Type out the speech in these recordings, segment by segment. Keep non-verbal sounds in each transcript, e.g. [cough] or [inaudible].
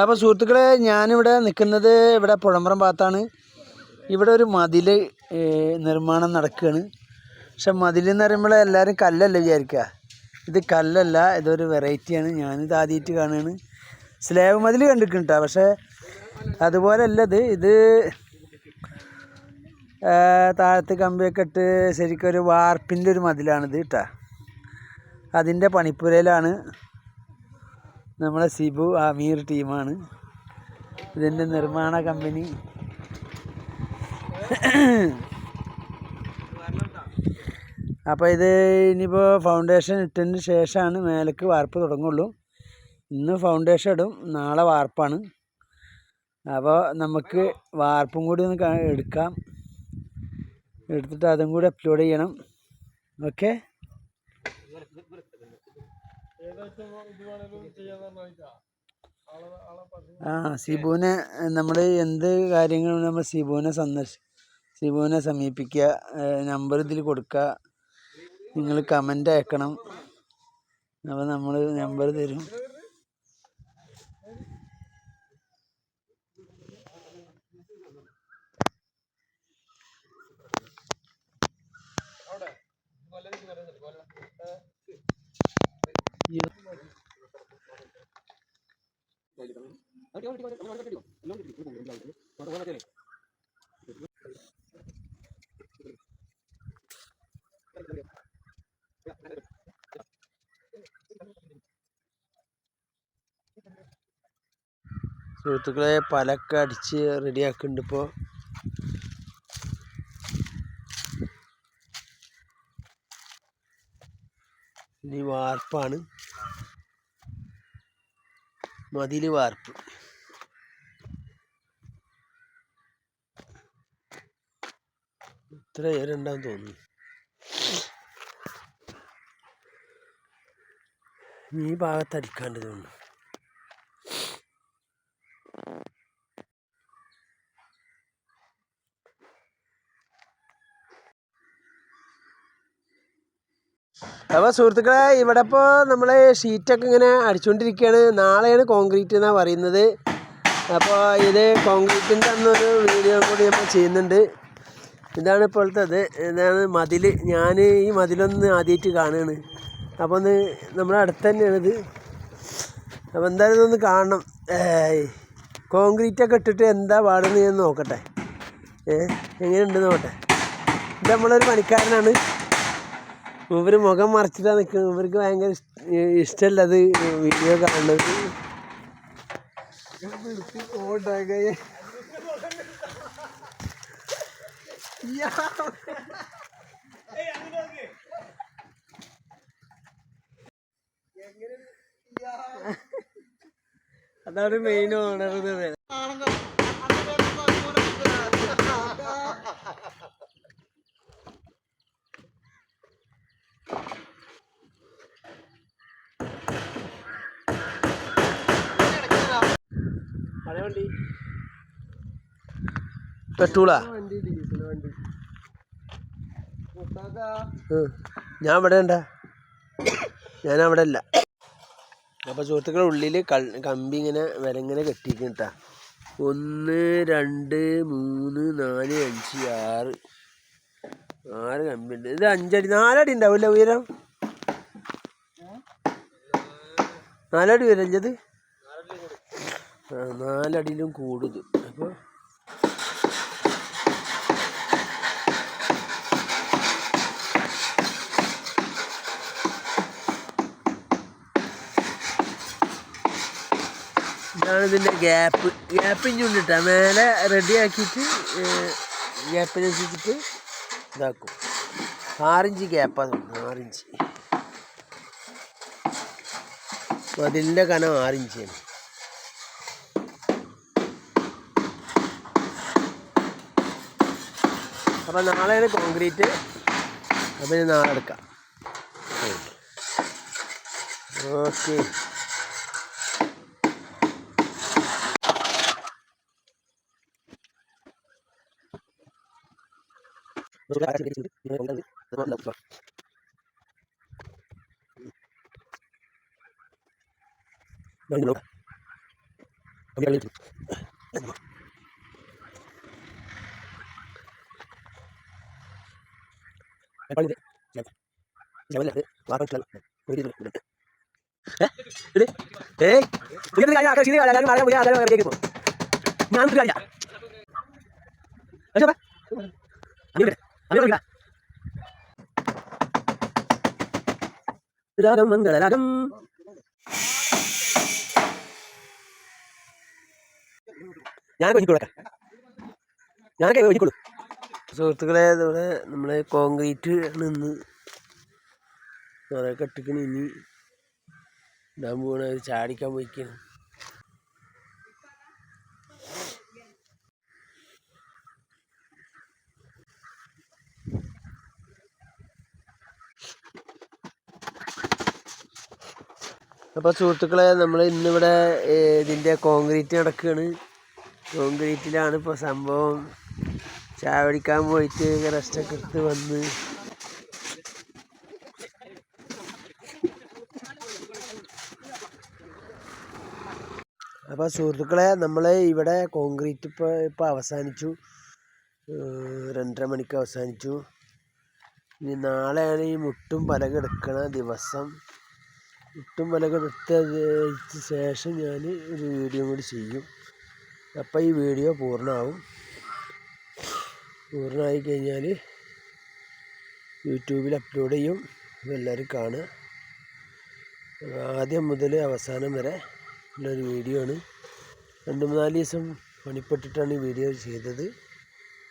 അപ്പോൾ സുഹൃത്തുക്കളെ ഞാനിവിടെ നിൽക്കുന്നത് ഇവിടെ പുഴമ്പറം ഭാഗത്താണ്. ഇവിടെ ഒരു മതിൽ നിർമ്മാണം നടക്കുകയാണ്. പക്ഷെ മതിൽ എന്ന് പറയുമ്പോൾ എല്ലാവരും കല്ലല്ല വിചാരിക്കുക. ഇത് കല്ലല്ല ഇതൊരു വെറൈറ്റിയാണ്. ഞാനിത് ആദ്യമായിട്ട് കാണുകയാണ്. സ്ലാബ് മതിൽ കണ്ടിട്ടുണ്ട് പക്ഷേ അതുപോലെ അല്ല ഇത് താഴത്ത് കമ്പിയൊക്കെ ഇട്ട് ശരിക്കും ഒരു വാർപ്പിന്റെ ഒരു മതിലാണിത് കേട്ടോ. അതിന്റെ പണിപ്പുരയിലാണ്. നമ്മളെ സിബു അമീർ ടീമാണ്. ഇതിന്റെ നിർമ്മാണ കമ്പനി. അപ്പോൾ ഇത് ഇനിയിപ്പോൾ ഫൗണ്ടേഷൻ ഇട്ടതിന് ശേഷമാണ് മേലേക്ക് വാർപ്പ് തുടങ്ങുള്ളൂ. ഇന്ന് ഫൗണ്ടേഷൻ ഇടും നാളെ വാർപ്പാണ്. അപ്പോൾ നമുക്ക് വാർപ്പും കൂടി ഒന്ന് എടുക്കാം. എടുത്തിട്ട് അതും കൂടി അപ്ലോഡ് ചെയ്യണം. ഓക്കെ ആ സിബുവിനെ നമ്മൾ എന്ത് കാര്യങ്ങളും നമ്മൾ സിബുവിനെ സന്ദർശി സിബുവിനെ സമീപിക്കുക നമ്പർ ഇതിൽ കൊടുക്കുക. നിങ്ങൾ കമന്റ് അയക്കണം. അപ്പോൾ നമ്മൾ നമ്പർ തരും. സുഹൃത്തുക്കളെ പലക്കെ അടിച്ച് റെഡിയാക്കുന്നുണ്ട് ഇപ്പോൾ ഇനി വാർപ്പാണ്. മതിൽ വാർപ്പ്. ഇത്ര ഏരുണ്ടാന്ന് തോന്നുന്നു. ഈ ഭാഗത്ത് അടിക്കാണ്ട് തോന്നുന്നു അപ്പോൾ സുഹൃത്തുക്കളെ ഇവിടെ ഇപ്പോൾ നമ്മൾ ഷീറ്റൊക്കെ ഇങ്ങനെ അടിച്ചുകൊണ്ടിരിക്കുകയാണ് നാളെയാണ് കോൺക്രീറ്റ് എന്നാണ് പറയുന്നത്. അപ്പോൾ ഇത് കോൺക്രീറ്റിന്റെ അന്നൊരു വീഡിയോ കൂടി നമ്മൾ ചെയ്യുന്നുണ്ട്. ഇതാണ് ഇപ്പോഴത്തെ അത്. ഇതാണ് മതിൽ ഞാൻ ഈ മതിലൊന്ന് ആദ്യമായിട്ട് കാണുകയാണ് അപ്പോൾ ഒന്ന് നമ്മുടെ അടുത്ത് തന്നെയാണ് ഇത്. അപ്പോൾ എന്തായാലും ഇതൊന്ന് കാണണം. കോൺക്രീറ്റൊക്കെ ഇട്ടിട്ട് എന്താ പാടുന്നത് ഞാൻ നോക്കട്ടെ. എങ്ങനെയുണ്ട് നോക്കട്ടെ. ഇത് നമ്മളൊരു പണിക്കാരനാണ്. ഇവർ മുഖം മറച്ചിട്ടാണ് നിൽക്കുന്നത് ഇവർക്ക് ഭയങ്കര ഇഷ്ടമല്ല അത് വീഡിയോ കാണുന്നത്. [laughs] അതാണ് മെയിൻ ഓണർ പഴയ വണ്ടി. പെട്രോളാ. ഞാൻ ഇവിടെ ഉണ്ടാ. ഞാൻ അവിടെ അല്ല അപ്പോൾ സുഹൃത്തുക്കളുടെ ഉള്ളിൽ കമ്പി ഇങ്ങനെ വരങ്ങനെ കെട്ടിയിരിക്കും കേട്ടാ ഒന്ന് രണ്ട് മൂന്ന് നാല് അഞ്ച് ആറ്. ആറ് കമ്പി ഉണ്ട്. ഇത് അഞ്ചടി നാലടി ഉണ്ടാവില്ല ഉയരം? നാലടി ഉയരം അഞ്ചത് ആ നാലടിയിലും കൂടുത് അപ്പോൾ ഇതാണ് ഇതിന്റെ ഗ്യാപ്പ് ചൂണ്ടിട്ട മേലെ റെഡി ആക്കിയിട്ട് ഗ്യാപ്പിനനുസരിച്ചിട്ട് ഇതാക്കും. ആറിഞ്ച് ഗ്യാപ്പാണ് ആറിഞ്ച്. മതിലിന്റെ കനം ആറിഞ്ചാണ് അപ്പം നാളെയാണ് കോൺക്രീറ്റ് അപ്പം നാളെ എടുക്കാം. Okay. Nos hubiera agradecido que me pongan de la última. No, no. Mira, mira. പള്ളിയുടെ ജവലത്ത് വാർപ്പിലാണ് ഒരു ഏയ് പുതിയ കാര്യം ആകർഷിക്കുന്ന കാര്യം പറയാൻ പുതിയ ആധാരം ഞാൻ രാഗം മംഗളരാഗം. ഞാൻ കൊഞ്ചിക്കോളൂ സുഹൃത്തുക്കളെ അതോടെ നമ്മളെ കോൺക്രീറ്റ് നിന്ന് കെട്ടിക്കണ് ഇനി പോകണ ചാടിക്കാൻ പോയിക്കാണ്. അപ്പോൾ സുഹൃത്തുക്കളെ നമ്മൾ ഇന്നിവിടെ ഇതിന്റെ കോൺക്രീറ്റ് നടക്കുകയാണ് കോൺക്രീറ്റിലാണ് ഇപ്പോൾ സംഭവം. ചായ പോയിട്ട് റെസ്റ്റൊക്കെ എടുത്ത് വന്ന്. അപ്പോൾ സുഹൃത്തുക്കളെ നമ്മൾ ഇവിടെ കോൺക്രീറ്റ് ഇപ്പോൾ ഇപ്പോൾ അവസാനിച്ചു. രണ്ടര മണിക്ക് അവസാനിച്ചു. ഇനി നാളെയാണ് ഈ മുട്ടും പലകെടുക്കണ ദിവസം. മുട്ടും പലക എടുത്തതിന് ശേഷം ഞാൻ ഒരു വീഡിയോ കൂടി ചെയ്യും. അപ്പോൾ ഈ വീഡിയോ പൂർണമാവും. പൂർണമായി കഴിഞ്ഞാൽ യൂട്യൂബിൽ അപ്ലോഡ് ചെയ്യും. എല്ലാവരും കാണുക. ആദ്യം മുതൽ അവസാനം വരെ ഉള്ളൊരു വീഡിയോ ആണ്. രണ്ട് മൂന്നാൽ ദിവസം പണിപ്പെട്ടിട്ടാണ് ഈ വീഡിയോ ചെയ്തത്.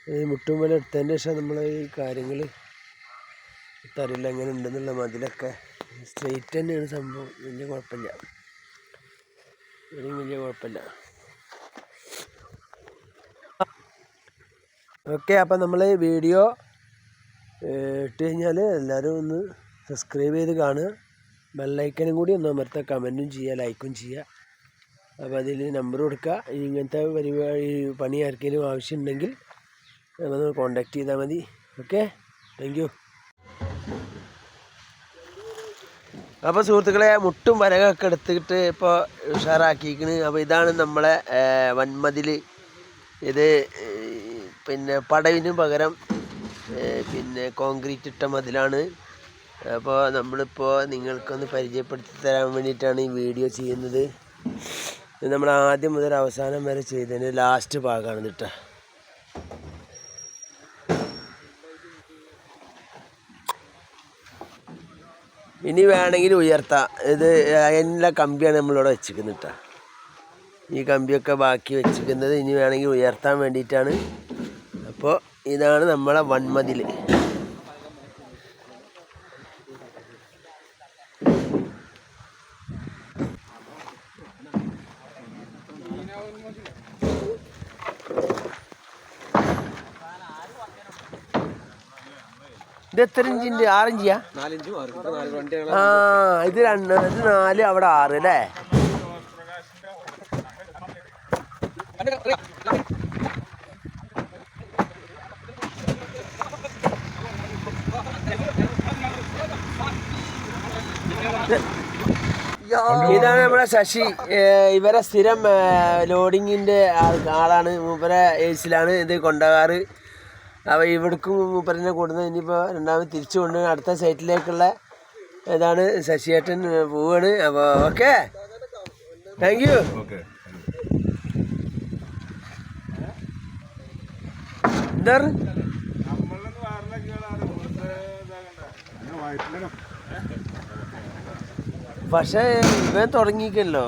ഈ മുട്ടുമല എടുത്തതിന്റെ ശേഷം നമ്മൾ ഈ കാര്യങ്ങൾ തരില്ല എങ്ങനെ ഉണ്ടെന്നുള്ള മതിലൊക്കെ സ്ട്രെയിറ്റ് തന്നെയാണ് സംഭവം. വലിയ കുഴപ്പമില്ല. ഇവിടെയും വലിയ കുഴപ്പമില്ല. ഓക്കെ അപ്പം നമ്മൾ വീഡിയോ ഇട്ട് കഴിഞ്ഞാൽ എല്ലാവരും ഒന്ന് സബ്സ്ക്രൈബ് ചെയ്ത് കാണുക. ബെല്ലൈക്കനും കൂടി ഒന്ന് അമർത്തുക കമന്റും ചെയ്യുക ലൈക്കും ചെയ്യുക. അപ്പോൾ അതിൽ നമ്പർ കൊടുക്കുക. ഇങ്ങനത്തെ പരിപാടി പണി ആർക്കെങ്കിലും ആവശ്യമുണ്ടെങ്കിൽ നമ്മൾ കോണ്ടാക്ട് ചെയ്താൽ മതി. ഓക്കെ താങ്ക് അപ്പോൾ സുഹൃത്തുക്കളെ മുട്ടും വരകൊക്കെ എടുത്തിട്ട് ഇപ്പോൾ ഉഷാറാക്കിയിരിക്കണ്. അപ്പോൾ ഇതാണ് നമ്മളെ വൻമതിൽ ഇത് പിന്നെ പടവിന് പകരം പിന്നെ കോൺക്രീറ്റ് ഇട്ട മതിലാണ്. അപ്പോൾ നമ്മളിപ്പോൾ നിങ്ങൾക്കൊന്ന് പരിചയപ്പെടുത്തി തരാൻ വേണ്ടിയിട്ടാണ് ഈ വീഡിയോ ചെയ്യുന്നത്. നമ്മൾ ആദ്യം മുതൽ അവസാനം വരെ ചെയ്തതിന്റെ ലാസ്റ്റ് ഭാഗമാണ് കേട്ടോ ഇനി വേണമെങ്കിൽ ഉയർത്താം. ഇത് എല്ലാ കമ്പിയാണ് നമ്മളിവിടെ വെച്ചിരിക്കുന്നത് കേട്ടോ ഈ കമ്പിയൊക്കെ ബാക്കി വെച്ചിരിക്കുന്നത് ഇനി വേണമെങ്കിൽ ഉയർത്താൻ വേണ്ടിയിട്ടാണ്. അപ്പോൾ ഇതാണ് നമ്മളെ വൺമതിൽ ഇത് എത്ര ഇഞ്ചിന്റെ? ആറിഞ്ചിയാ? ആ ഇത് രണ്ട് ഇത് നാല് അവിടെ ആറ് അല്ലേ? ഇതാണ് നമ്മുടെ ശശി. ഇവരെ സ്ഥിരം ലോഡിങ്ങിന്റെ ആളാണ്. ഇവരെ ഏസിലാണ് ഇത് കൊണ്ടുപോകാറ് അപ്പോൾ ഇവിടേക്കും മൂപ്പരനെ കൊണ്ടുവന്ന് ഇനിയിപ്പോൾ രണ്ടാമത് തിരിച്ചു കൊണ്ട് അടുത്ത സൈറ്റിലേക്കുള്ള ഇതാണ് ശശിയേട്ടൻ പോവാണ്. അപ്പോൾ ഓക്കെ. താങ്ക് യു എന്താ പക്ഷേ ഇവൻ തുടങ്ങിക്കല്ലോ